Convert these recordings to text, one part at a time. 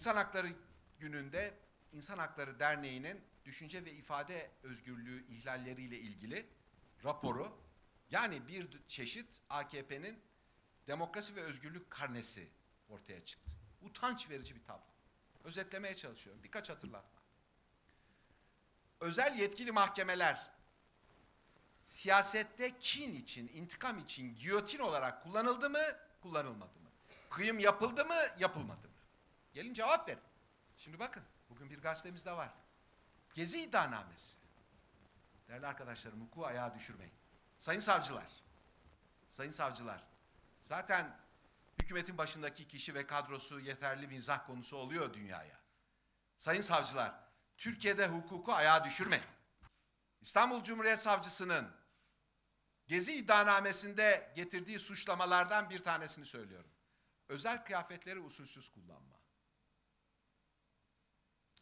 İnsan Hakları Günü'nde İnsan Hakları Derneği'nin düşünce ve ifade özgürlüğü ihlalleriyle ilgili raporu yani bir çeşit AKP'nin demokrasi ve özgürlük karnesi ortaya çıktı. Utanç verici bir tablo. Özetlemeye çalışıyorum. Birkaç hatırlatma. Özel yetkili mahkemeler siyasette kin için, intikam için giyotin olarak kullanıldı mı, kullanılmadı mı? Kıyım yapıldı mı, yapılmadı mı? Gelin cevap verin. Şimdi bakın, bugün bir gazetemizde var. Gezi iddianamesi. Değerli arkadaşlarım, hukuku ayağa düşürmeyin. Sayın savcılar, sayın savcılar, zaten hükümetin başındaki kişi ve kadrosu yeterli mizah konusu oluyor dünyaya. Sayın savcılar, Türkiye'de hukuku ayağa düşürmeyin. İstanbul Cumhuriyet Savcısının Gezi iddianamesinde getirdiği suçlamalardan bir tanesini söylüyorum. Özel kıyafetleri usulsüz kullanma.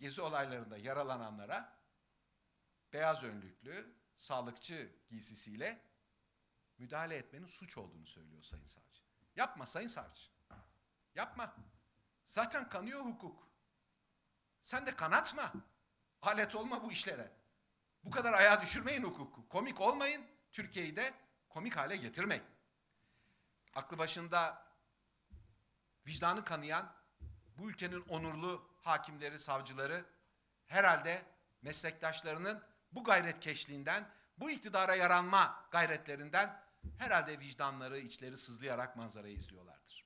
Gezi olaylarında yaralananlara beyaz önlüklü, sağlıkçı giysisiyle müdahale etmenin suç olduğunu söylüyor Sayın Savcı. Yapma Sayın Savcı. Yapma. Zaten kanıyor hukuk. Sen de kanatma. Alet olma bu işlere. Bu kadar ayağa düşürmeyin hukuku. Komik olmayın. Türkiye'yi de komik hale getirmeyin. Aklı başında vicdanı kanayan bu ülkenin onurlu hakimleri, savcıları herhalde meslektaşlarının bu gayretkeşliğinden, bu iktidara yaranma gayretlerinden herhalde vicdanları, içleri sızlayarak manzarayı izliyorlardır.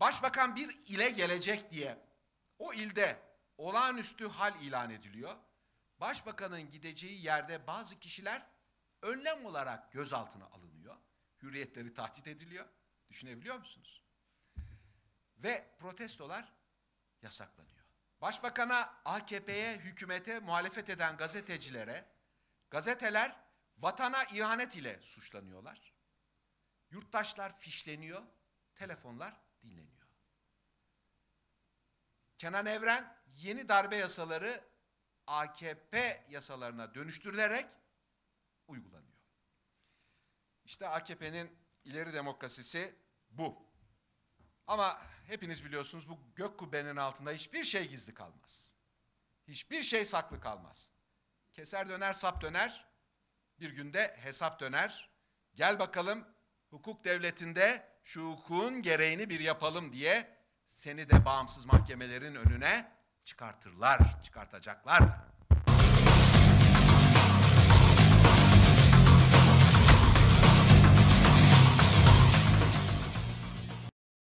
Başbakan bir ile gelecek diye o ilde olağanüstü hal ilan ediliyor. Başbakanın gideceği yerde bazı kişiler önlem olarak gözaltına alınıyor. Hürriyetleri tahdit ediliyor. Düşünebiliyor musunuz? Ve protestolar yasaklanıyor. Başbakana, AKP'ye, hükümete muhalefet eden gazetecilere, gazeteler vatana ihanet ile suçlanıyorlar. Yurttaşlar fişleniyor, telefonlar dinleniyor. Kenan Evren yeni darbe yasaları AKP yasalarına dönüştürülerek uygulanıyor. İşte AKP'nin ileri demokrasisi bu. Ama hepiniz biliyorsunuz bu gök kubbenin altında hiçbir şey gizli kalmaz. Hiçbir şey saklı kalmaz. Keser döner, sap döner. Bir günde hesap döner. Gel bakalım hukuk devletinde şu hukukun gereğini bir yapalım diye seni de bağımsız mahkemelerin önüne çıkartırlar, çıkartacaklar da.